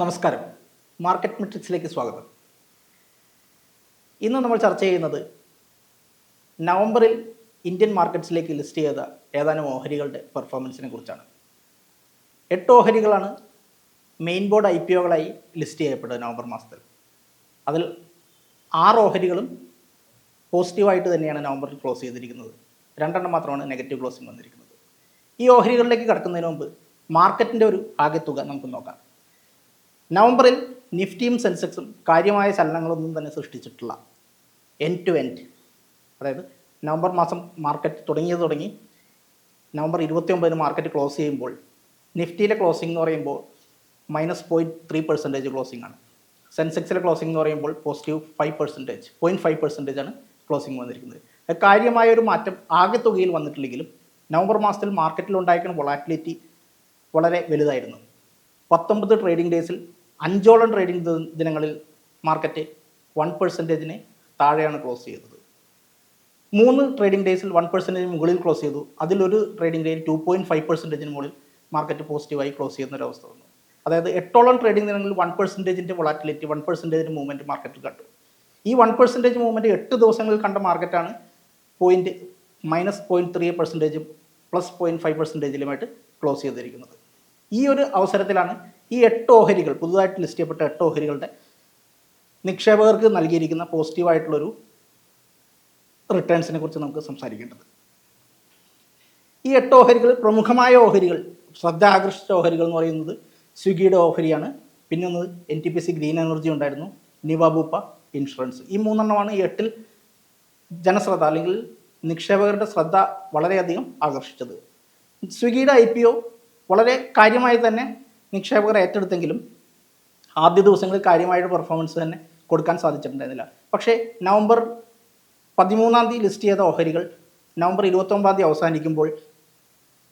നമസ്കാരം. മാർക്കറ്റ് മെട്രിക്സിലേക്ക് സ്വാഗതം. ഇന്ന് നമ്മൾ ചർച്ച ചെയ്യുന്നത് നവംബറിൽ ഇന്ത്യൻ മാർക്കറ്റ്സിലേക്ക് ലിസ്റ്റ് ചെയ്ത ഏതാനും ഓഹരികളുടെ പെർഫോമൻസിനെ കുറിച്ചാണ്. എട്ട് ഓഹരികളാണ് മെയിൻ ബോർഡ് ഐ പി ഒകളായി ലിസ്റ്റ് ചെയ്യപ്പെട്ടത് നവംബർ മാസത്തിൽ. അതിൽ ആറ് ഓഹരികളും പോസിറ്റീവായിട്ട് തന്നെയാണ് നവംബറിൽ ക്ലോസ് ചെയ്തിരിക്കുന്നത്. രണ്ടെണ്ണം മാത്രമാണ് നെഗറ്റീവ് ക്ലോസിംഗ് വന്നിരിക്കുന്നത്. ഈ ഓഹരികളിലേക്ക് കടക്കുന്നതിന് മുമ്പ് മാർക്കറ്റിന്റെ ഒരു ആകെത്തുക നമുക്ക് നോക്കാം. നവംബറിൽ നിഫ്റ്റിയും സെൻസെക്സും കാര്യമായ ചലനങ്ങളൊന്നും തന്നെ സൃഷ്ടിച്ചിട്ടില്ല. എൻ ടു എൻഡ് അതായത് നവംബർ മാസം മാർക്കറ്റ് തുടങ്ങിയത് തുടങ്ങി നവംബർ ഇരുപത്തി ഒമ്പതിന് മാർക്കറ്റ് ക്ലോസ് ചെയ്യുമ്പോൾ നിഫ്റ്റിയിലെ ക്ലോസിംഗ് എന്ന് പറയുമ്പോൾ minus point three percentage closing ആണ്. സെൻസെക്സിലെ ക്ലോസിംഗ് എന്ന് പറയുമ്പോൾ positive five percentage point five percentage ആണ് ക്ലോസിംഗ് വന്നിരിക്കുന്നത്. കാര്യമായ ഒരു മാറ്റം ആകെ തുകയിൽ വന്നിട്ടില്ലെങ്കിലും നവംബർ മാസത്തിൽ മാർക്കറ്റിൽ ഉണ്ടായിരിക്കുന്ന വൊളാറ്റിലിറ്റി വളരെ വലുതായിരുന്നു. പത്തൊമ്പത് ട്രേഡിംഗ് ഡേയ്സിൽ അഞ്ചോളം ട്രേഡിംഗ് ദിനങ്ങളിൽ മാർക്കറ്റ് വൺ പെർസെന്റേജിന് താഴെയാണ് ക്ലോസ് ചെയ്തത്. മൂന്ന് ട്രേഡിംഗ് ഡേയ്സിൽ വൺ പെർസെന്റേജിന് മുകളിൽ ക്ലോസ് ചെയ്തു. അതിലൊരു ട്രേഡിംഗ് ഡേയിൽ ടു പോയിന്റ് ഫൈവ് പെർസെന്റേജിന് മുകളിൽ മാർക്കറ്റ് പോസിറ്റീവായി ക്ലോസ് ചെയ്യുന്ന ഒരു അവസ്ഥ വന്നു. അതായത് എട്ടോളം ട്രേഡിംഗ് ദിനങ്ങളിൽ വൺ പെർസെന്റേജിന്റെ വൊളാറ്റിലിറ്റി വൺ പെർസെന്റേജിന്റെ മൂവ്മെന്റ് മാർക്കറ്റിൽ കണ്ടു. ഈ വൺ പെർസെന്റേജ് മൂവ്മെന്റ് എട്ട് ദിവസങ്ങളിൽ കണ്ട മാർക്കറ്റാണ് പോയിന്റ് മൈനസ് പോയിന്റ് ത്രീ പെർസെന്റേജും പ്ലസ് പോയിന്റ് ഫൈവ് പെർസെന്റേജിലുമായിട്ട് ക്ലോസ് ചെയ്തിരിക്കുന്നത്. ഈ ഒരു അവസരത്തിലാണ് ഈ എട്ട് ഓഹരികൾ പുതുതായിട്ട് ലിസ്റ്റ് ചെയ്യപ്പെട്ട എട്ട് ഓഹരികളുടെ നിക്ഷേപകർക്ക് നൽകിയിരിക്കുന്ന പോസിറ്റീവായിട്ടുള്ളൊരു റിട്ടേൺസിനെ കുറിച്ച് നമുക്ക് സംസാരിക്കേണ്ടത്. ഈ എട്ട് ഓഹരികൾ പ്രമുഖമായ ഓഹരികൾ ശ്രദ്ധ ആകർഷിച്ച ഓഹരികൾ എന്ന് പറയുന്നത് സ്വിഗ്ഗിയുടെ ഓഹരിയാണ്. പിന്നെ ഒന്ന് N T P C green energy ഉണ്ടായിരുന്നു നിവാബൂപ്പ ഇൻഷുറൻസ് ഈ മൂന്നെണ്ണമാണ് ഈ എട്ടിൽ ജനശ്രദ്ധ അല്ലെങ്കിൽ നിക്ഷേപകരുടെ ശ്രദ്ധ വളരെയധികം ആകർഷിച്ചത്. സ്വിഗ്ഗിയുടെ ഐ പി ഒ വളരെ കാര്യമായി തന്നെ നിക്ഷേപകർ ഏറ്റെടുത്തെങ്കിലും ആദ്യ ദിവസങ്ങളിൽ കാര്യമായിട്ട് പെർഫോമൻസ് തന്നെ കൊടുക്കാൻ സാധിച്ചിട്ടുണ്ടായിരുന്നില്ല. പക്ഷേ നവംബർ പതിമൂന്നാം തീയതി ലിസ്റ്റ് ചെയ്ത ഓഹരികൾ നവംബർ ഇരുപത്തൊമ്പതാം തീയതി അവസാനിക്കുമ്പോൾ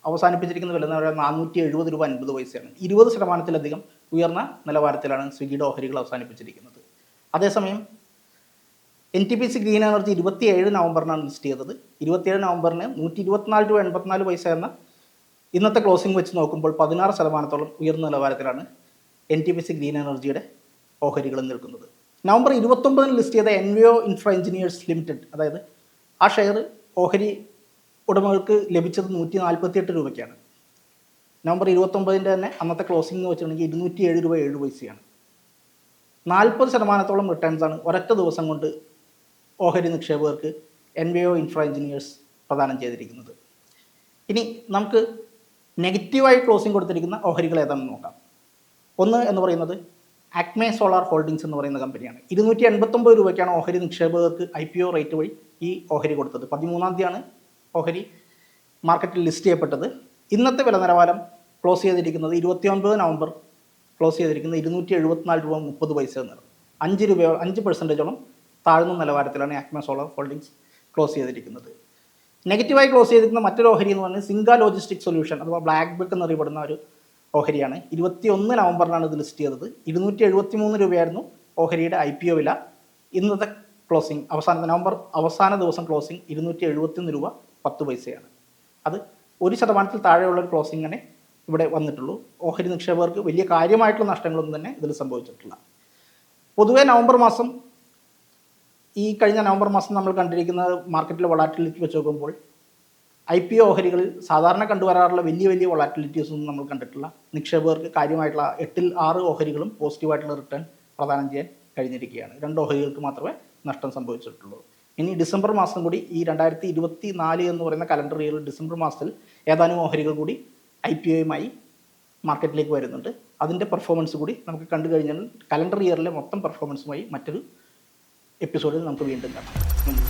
അവസാനിപ്പിച്ചിരിക്കുന്ന വില എന്ന് പറയുന്നത് നാനൂറ്റി എഴുപത് രൂപ അൻപത് പൈസയാണ്. ഇരുപത് ശതമാനത്തിലധികം ഉയർന്ന നിലവാരത്തിലാണ് സ്വിഗ്ഗിയുടെ ഓഹരികൾ അവസാനിപ്പിച്ചിരിക്കുന്നത്. അതേസമയം N T P C green energy ഇരുപത്തിയേഴ് നവംബറിനാണ് ലിസ്റ്റ് ചെയ്തത്. ഇരുപത്തിയേഴ് നവംബറിന് നൂറ്റി ഇരുപത്തിനാല് രൂപ എൺപത്തിനാല് പൈസ എന്ന ഇന്നത്തെ ക്ലോസിംഗ് വെച്ച് നോക്കുമ്പോൾ പതിനാറ് ശതമാനത്തോളം ഉയർന്ന നിലവാരത്തിലാണ് N T P C green എനർജിയുടെ ഓഹരികൾ നിൽക്കുന്നത്. നവംബർ ഇരുപത്തൊമ്പതിന് ലിസ്റ്റ് ചെയ്ത Enviro infra engineers limited അതായത് ആ ഷെയർ ഓഹരി ഉടമകൾക്ക് ലഭിച്ചത് നൂറ്റി നാൽപ്പത്തിയെട്ട് രൂപയ്ക്കാണ്. നവംബർ ഇരുപത്തൊമ്പതിന്റെ തന്നെ അന്നത്തെ ക്ലോസിംഗ് എന്ന് വെച്ചിട്ടുണ്ടെങ്കിൽ ഇരുന്നൂറ്റി ഏഴ് രൂപ ഏഴ് പൈസയാണ്. നാൽപ്പത് ശതമാനത്തോളം റിട്ടേൺസ് ആണ് ഒരൊറ്റ ദിവസം കൊണ്ട് ഓഹരി നിക്ഷേപകർക്ക് Enviro infra engineers പ്രദാനം ചെയ്തിരിക്കുന്നത്. ഇനി നമുക്ക് നെഗറ്റീവായി ക്ലോസിംഗ് കൊടുത്തിരിക്കുന്ന ഓഹരികൾ ഏതാണെന്ന് നോക്കാം. ഒന്ന് എന്ന് പറയുന്നത് ആക്മേ സോളാർ ഹോൾഡിംഗ്സ് എന്ന് പറയുന്ന കമ്പനിയാണ് ഇരുന്നൂറ്റി എൺപത്തൊമ്പത് രൂപയ്ക്കാണ് ഓഹരി നിക്ഷേപകർക്ക് ഐ പി ഒ റേറ്റ് വഴി ഈ ഓഹരി കൊടുത്തത്. പതിമൂന്നാം തീയതിയാണ് ഓഹരി മാർക്കറ്റിൽ ലിസ്റ്റ് ചെയ്യപ്പെട്ടത്. ഇന്നത്തെ വില നിലവാരം ക്ലോസ് ചെയ്തിരിക്കുന്നത് ഇരുപത്തി ഒൻപത് നവംബർ ക്ലോസ് ചെയ്തിരിക്കുന്നത് ഇരുന്നൂറ്റി എഴുപത്തിനാല് രൂപ മുപ്പത് പൈസ എന്നാണ് അഞ്ച് രൂപയോ അഞ്ച് പെർസെന്റേജോളം താഴ്ന്ന നിലവാരത്തിലാണ് ആക്മ സോളാർ ഹോൾഡിങ്സ് ക്ലോസ് ചെയ്തിരിക്കുന്നത്. നെഗറ്റീവായി ക്ലോസ് ചെയ്തിരിക്കുന്ന മറ്റൊരു ഓഹരി എന്ന് പറയുന്നത് സിംഗ ലോജിസ്റ്റിക് സൊല്യൂഷൻ അഥവാ ബ്ലാക്ക് ബുക്ക് എന്നറിയപ്പെടുന്ന ഒരു ഓഹരിയാണ്. ഇരുപത്തി ഒന്ന് നവംബറിനാണ് ഇത് ലിസ്റ്റ് ചെയ്തത്. ഇരുന്നൂറ്റി എഴുപത്തി മൂന്ന് രൂപയായിരുന്നു ഓഹരിയുടെ ഐ പി ഒ വില. ഇന്നത്തെ ക്ലോസിംഗ് അവസാന നവംബർ അവസാന ദിവസം ക്ലോസിംഗ് ഇരുന്നൂറ്റി എഴുപത്തിയൊന്ന് രൂപ പത്ത് പൈസയാണ്. അത് ഒരു ശതമാനത്തിൽ താഴെയുള്ള ഒരു ക്ലോസിംഗാണ് ഇവിടെ വന്നിട്ടുള്ളൂ. ഓഹരി നിക്ഷേപകർക്ക് വലിയ കാര്യമായിട്ടുള്ള നഷ്ടങ്ങളൊന്നും തന്നെ ഇതിൽ സംഭവിച്ചിട്ടില്ല. പൊതുവേ നവംബർ മാസം ഈ കഴിഞ്ഞ നവംബർ മാസം നമ്മൾ കണ്ടിരിക്കുന്ന മാർക്കറ്റിലെ വൊളാറ്റിലിറ്റി വെച്ച് നോക്കുമ്പോൾ ഐ പി ഒ സാധാരണ കണ്ടുവരാറുള്ള വലിയ വലിയ വൊളാറ്റിലിറ്റീസ് ഒന്നും നമ്മൾ കണ്ടിട്ടില്ല. നിക്ഷേപകർക്ക് കാര്യമായിട്ടുള്ള എട്ടിൽ ആറ് ഓഹരികളും പോസിറ്റീവായിട്ടുള്ള റിട്ടേൺ പ്രദാനം ചെയ്യാൻ കഴിഞ്ഞിരിക്കുകയാണ്. രണ്ട് ഓഹരികൾക്ക് മാത്രമേ നഷ്ടം സംഭവിച്ചിട്ടുള്ളൂ. ഇനി ഡിസംബർ മാസം കൂടി ഈ രണ്ടായിരത്തി ഇരുപത്തി നാല് എന്ന് പറയുന്ന കലണ്ടർ ഇയറിൽ ഡിസംബർ മാസത്തിൽ ഏതാനും ഓഹരികൾ കൂടി ഐ പി ഒയുമായി മാർക്കറ്റിലേക്ക് വരുന്നുണ്ട്. അതിന്റെ പെർഫോമൻസ് കൂടി നമുക്ക് കണ്ടു കഴിഞ്ഞാൽ കലണ്ടർ ഇയറിലെ മൊത്തം പെർഫോമൻസുമായി മറ്റൊരു എപ്പിസോഡിൽ നമുക്ക് വീണ്ടും കാണാം.